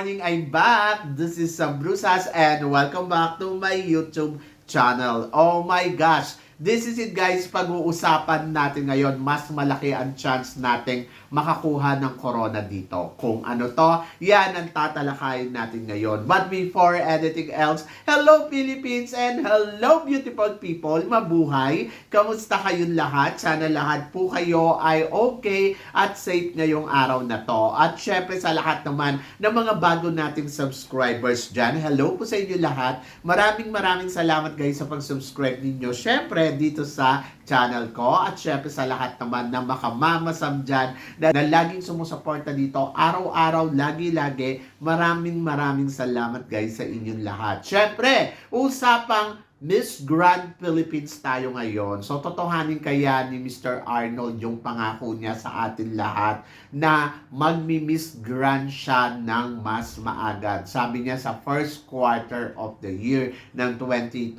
morning! I'm back! This is Sam Brusas and welcome back to my YouTube channel. Oh my gosh! This is it guys, pag-uusapan natin ngayon, mas malaki ang chance nating makakuha ng corona dito. Kung ano to, yan ang tatalakayin natin ngayon. But before anything else, hello Philippines and hello beautiful people! Mabuhay! Kamusta kayong lahat? Sana lahat po kayo ay okay at safe ngayong araw na to. At syempre sa lahat naman ng mga bago nating subscribers dyan, hello po sa inyo lahat. Maraming maraming salamat guys sa pag-subscribe ninyo. Syempre dito sa channel ko at syempre sa lahat naman na makamamasam dyan na, na laging sumusuporta dito araw-araw, lagi-lagi. Maraming maraming salamat guys sa inyong lahat. Syempre, usapang Miss Grand Philippines tayo ngayon. So, totohanin kaya ni Mr. Arnold yung pangako niya sa atin lahat na magmi-Miss Grand siya ng mas maagad. Sabi niya sa first quarter of the year ng 2025.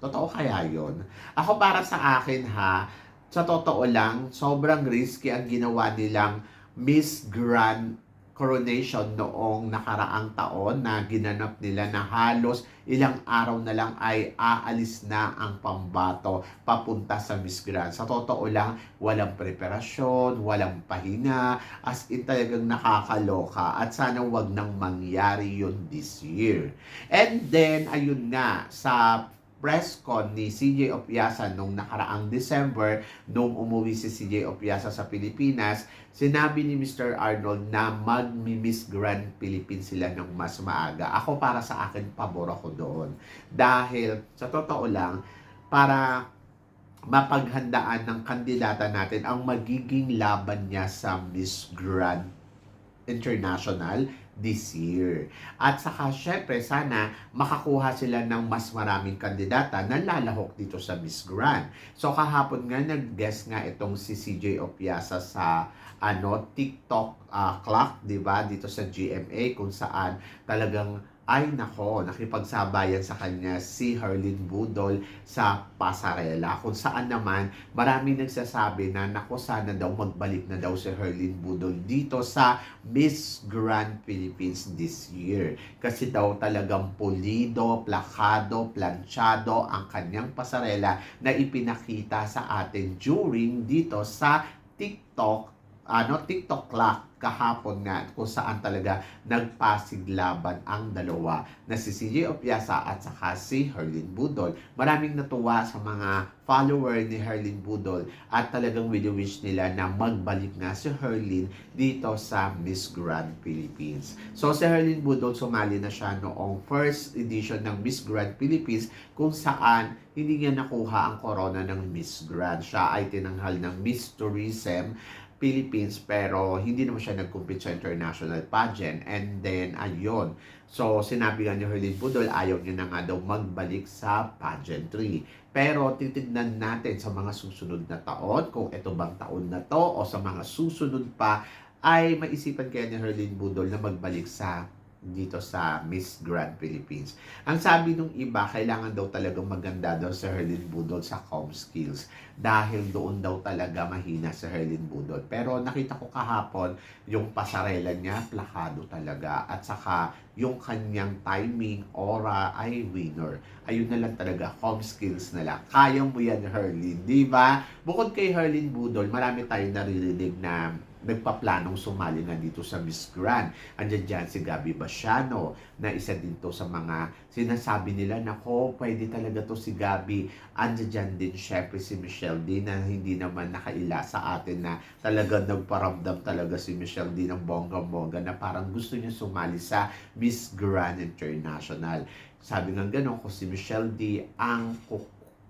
Totoo kaya yon? Ako para sa akin ha, sa totoo lang, sobrang risky ang ginawa nilang Miss Grand coronation noong nakaraang taon na ginanap nila na halos ilang araw na lang ay aalis na ang pambato papunta sa Miss Grand. Sa totoo lang, walang preparasyon, walang pahinga, as in talagang nakakaloka at sana wag nang mangyari yun this year. And then, ayun nga, sa press con ni CJ Opiasa nung nakaraang December, nung umuwi si CJ Opiasa sa Pilipinas, sinabi ni Mr. Arnold na magmi-Miss Grand Philippines sila ng mas maaga. Ako para sa akin, pabor ako doon. Dahil, sa totoo lang, para mapaghandaan ng kandidata natin ang magiging laban niya sa Miss Grand International this year. At saka syempre sana makakuha sila ng mas maraming kandidata na lalahok dito sa Miss Grand. So kahapon nga nag-guest nga itong si CJ Opiasa sa ano TikTok uh, clock, 'di ba? Dito sa GMA kung saan talagang ay nako, nakipagsabayan sa kanya si Herlin Budol sa pasarela. Kung saan naman, marami nagsasabi na nako sana daw magbalik na daw si Herlin Budol dito sa Miss Grand Philippines this year. Kasi daw talagang pulido, plakado, planchado ang kanyang pasarela na ipinakita sa atin during dito sa TikTok ano TikTok clock kahapon nga kung saan talaga nagpasiglaban ang dalawa na si CJ Opiasa at saka si Herlin Budol. Maraming natuwa sa mga follower ni Herlin Budol at talagang wish nila na magbalik nga si Herlin dito sa Miss Grand Philippines. So si Herlin Budol sumali na siya noong first edition ng Miss Grand Philippines kung saan hindi niya nakuha ang corona ng Miss Grand. Siya ay tinanghal ng Miss Tourism Philippines pero hindi naman siya nag-compete sa international pageant. And then ayun. So sinabi nga ni Herlin Budol ayaw niya na nga daw magbalik sa pageantry. Pero titignan natin sa mga susunod na taon kung ito bang taon na to o sa mga susunod pa ay maisipan kaya ni Herlin Budol na magbalik sa dito sa Miss Grand Philippines. Ang sabi nung iba, kailangan daw talagang maganda daw sa Herlin Budol sa com skills dahil doon daw talaga mahina sa Herlin Budol. Pero nakita ko kahapon yung pasarela niya, plakado talaga. At saka yung kanyang timing, aura ay winner. Ayun na lang talaga, com skills na lang. Kaya mo yan, Herlin. Di ba? Bukod kay Herlin Budol, marami tayong naririnig na nagpaplanong sumali na dito sa Miss Grand. Andiyan dyan si Gabi Basiano na isa din to sa mga sinasabi nila, nako, pwede talaga to si Gabi. Andiyan dyan din syempre si Michelle D na hindi naman nakaila sa atin na talaga nagparamdam talaga si Michelle D ng bongga-bongga na parang gusto niya sumali sa Miss Grand International. Sabi nga gano'n, kung si Michelle D ang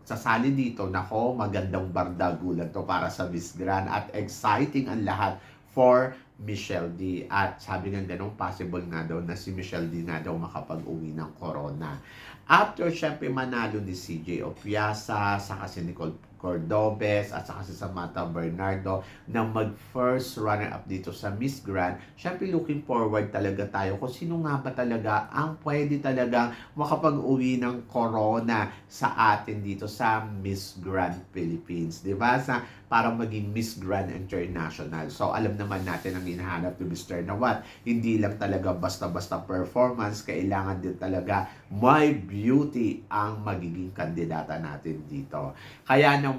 sasali dito, nako, magandang bardagulan to para sa Miss Grand at exciting ang lahat for Michelle D. At sabi nga ganun, possible nga daw na si Michelle D na daw makapag-uwi ng corona. After syempre manalo ni CJ Opiasa, saka si Nicole Cordobes at saka si Samantha Bernardo na mag-first runner-up dito sa Miss Grand. Siyempre, looking forward talaga tayo kung sino nga ba talaga ang pwede talagang makapag-uwi ng corona sa atin dito sa Miss Grand Philippines. Ba? Sa, para maging Miss Grand International. So, alam naman natin ang hinahanap ni Mr. Nawat. Hindi lang talaga basta-basta performance, kailangan din talaga may beauty ang magiging kandidata natin dito. Kaya naman,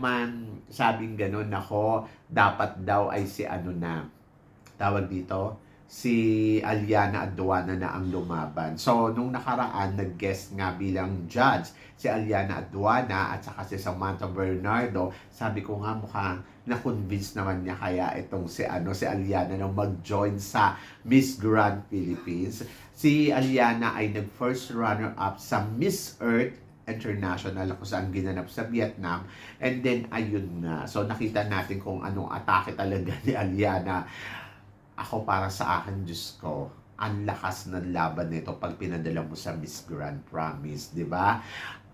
sabing ganun ako, dapat daw ay si ano na, tawag dito, si Aliana Aduana na ang lumaban. So, nung nakaraan, nag-guest nga bilang judge si Aliana Aduana at saka si Samantha Bernardo. Sabi ko nga mukhang na-convince naman niya kaya itong si ano si Aliana na mag-join sa Miss Grand Philippines. Si Aliana ay nag-first runner-up sa Miss Earth International kung saan ginanap sa Vietnam. And then, ayun nga. So, nakita natin kung anong atake talaga ni Aliana. Ako para sa akin, Diyos ko, ang lakas ng laban nito pag pinadala mo sa Miss Grand Promise, di ba?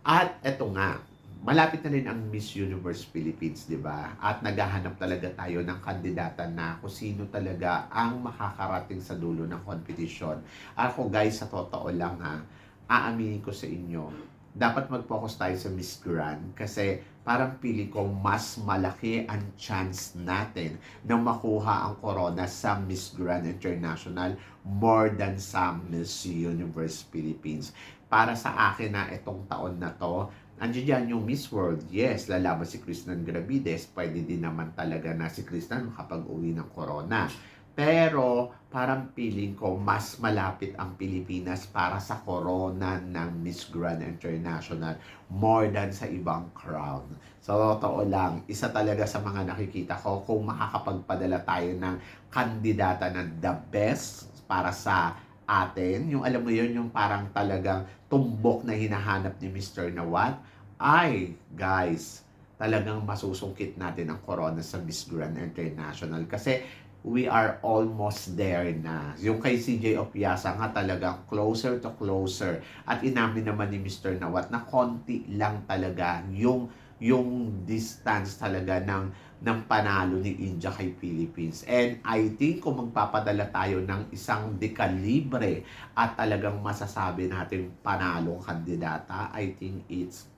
At eto nga, malapit na rin ang Miss Universe Philippines, di ba? At naghahanap talaga tayo ng kandidata na kung sino talaga ang makakarating sa dulo ng competition. Ako guys, sa totoo lang ha, aaminin ko sa inyo, dapat mag-focus tayo sa Miss Grand kasi parang pili ko mas malaki ang chance natin na makuha ang corona sa Miss Grand International more than sa Miss Universe Philippines. Para sa akin na itong taon na to, Andiyan dyan yung Miss World. Yes, lalaban si Kristen Gravides. Pwede din naman talaga na si Kristen makapag-uwi ng corona. Pero parang feeling ko mas malapit ang Pilipinas para sa corona ng Miss Grand International more than sa ibang crown. So, totoo lang, isa talaga sa mga nakikita ko kung makakapagpadala tayo ng kandidata na the best para sa atin, yung alam mo yun, yung parang talagang tumbok na hinahanap ni Mr. Nawat, ay, guys, talagang masusungkit natin ang corona sa Miss Grand International. Kasi we are almost there na. Yung kay CJ Opiasa nga talagang closer to closer. At inamin naman ni Mr. Nawat na konti lang talaga yung yung distance talaga ng ng panalo ni India kay Philippines. And I think kung magpapadala tayo ng isang dekalibre at talagang masasabi natin panalong kandidata, I think it's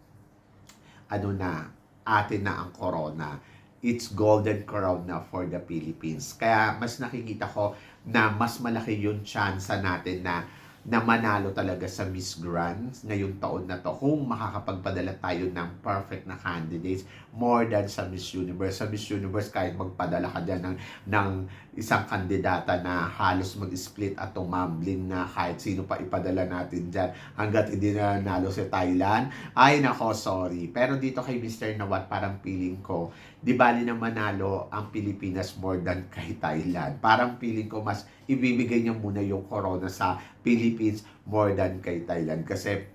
ano na, atin na ang corona. It's golden crown na for the Philippines. Kaya mas nakikita ko na mas malaki yung chance natin na na manalo talaga sa Miss Grand ngayong taon na to kung makakapagpadala tayo ng perfect na candidates more than sa Miss Universe. Sa Miss Universe, kahit magpadala ka dyan ng, ng isang kandidata na halos mag-split at tumambling na kahit sino pa ipadala natin dyan hanggat hindi na nalo si Thailand. Ay nako, sorry. Pero dito kay Mr. Nawat, parang feeling ko, di bali na manalo ang Pilipinas more than kay Thailand. Parang feeling ko mas ibibigay niya muna yung corona sa Philippines more than kay Thailand. Kasi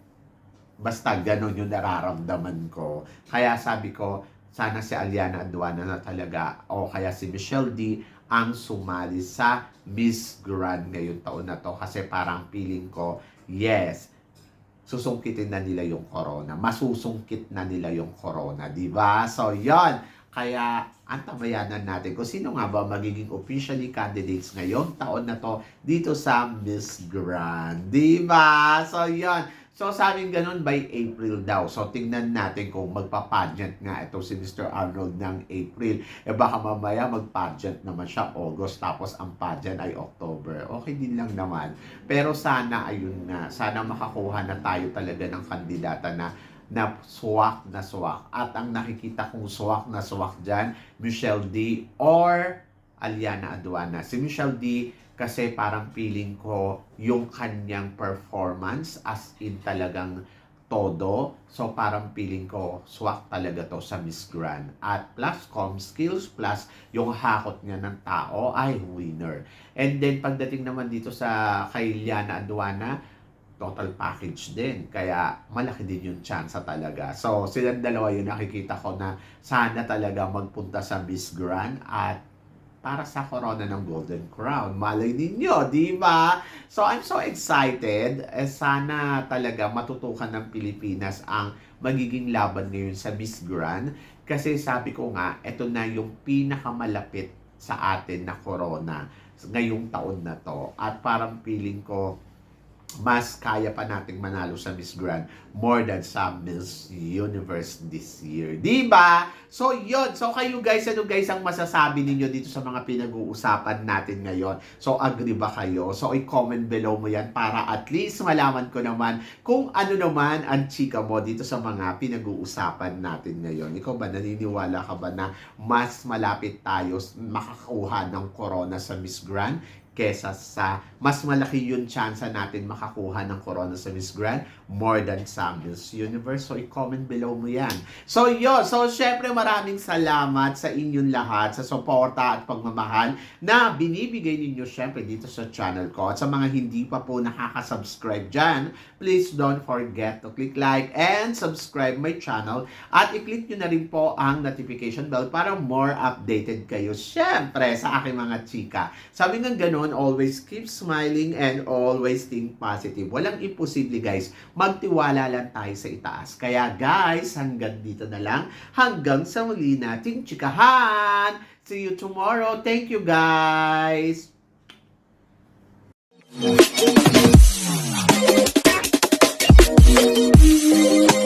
basta ganun yung nararamdaman ko. Kaya sabi ko, sana si Aliana Aduana na talaga o kaya si Michelle D ang sumali sa Miss Grand ngayong taon na to kasi parang feeling ko, yes, susungkitin na nila yung corona. Masusungkit na nila yung corona, di ba? So, yon Kaya, antabayanan natin kung sino nga ba magiging officially candidates ngayong taon na to dito sa Miss Grand. Di ba? So, yon So, sabing ganun by April daw. So, tingnan natin kung magpa-pageant nga ito si Mr. Arnold ng April. Eh baka mamaya mag-pageant naman siya August tapos ang pageant ay October. Okay din lang naman. Pero sana ayun na. Sana makakuha na tayo talaga ng kandidata na na swak na swak. At ang nakikita kong swak na swak dyan, Michelle D. or Aliana Aduana. Si Michelle D kasi parang feeling ko yung kanyang performance as in talagang todo. So parang feeling ko swak talaga to sa Miss Grand. At plus com skills plus yung hakot niya ng tao ay winner. And then pagdating naman dito sa kay Liana Aduana, total package din. Kaya malaki din yung chance talaga. So silang dalawa yung nakikita ko na sana talaga magpunta sa Miss Grand at para sa corona ng Golden Crown. Malay ninyo, di ba? So I'm so excited. Eh, sana talaga matutukan ng Pilipinas ang magiging laban ngayon sa Miss Grand. Kasi sabi ko nga, ito na yung pinakamalapit sa atin na corona ngayong taon na to. At parang feeling ko, mas kaya pa nating manalo sa Miss Grand more than sa Miss Universe this year. Di ba? So, yun. So, kayo guys, ano guys ang masasabi ninyo dito sa mga pinag-uusapan natin ngayon? So, agree ba kayo? So, i-comment below mo yan para at least malaman ko naman kung ano naman ang chika mo dito sa mga pinag-uusapan natin ngayon. Ikaw ba, naniniwala ka ba na mas malapit tayo makakuha ng corona sa Miss Grand kesa sa mas malaki yung chance natin makakuha ng corona sa Miss Grand more than sa Miss Universe. So, i-comment below mo yan. So, yun. So, syempre maraming salamat sa inyong lahat sa suporta at pagmamahal na binibigay ninyo syempre dito sa channel ko. At sa mga hindi pa po nakaka-subscribe dyan, please don't forget to click like and subscribe my channel. At i-click nyo na rin po ang notification bell para more updated kayo syempre sa aking mga chika. Sabi nga ganun, on, always keep smiling, and always think positive. Walang imposible guys. Magtiwala lang tayo sa itaas. Kaya guys, hanggang dito na lang. Hanggang sa muli nating chikahan. See you tomorrow. Thank you guys. Thank you.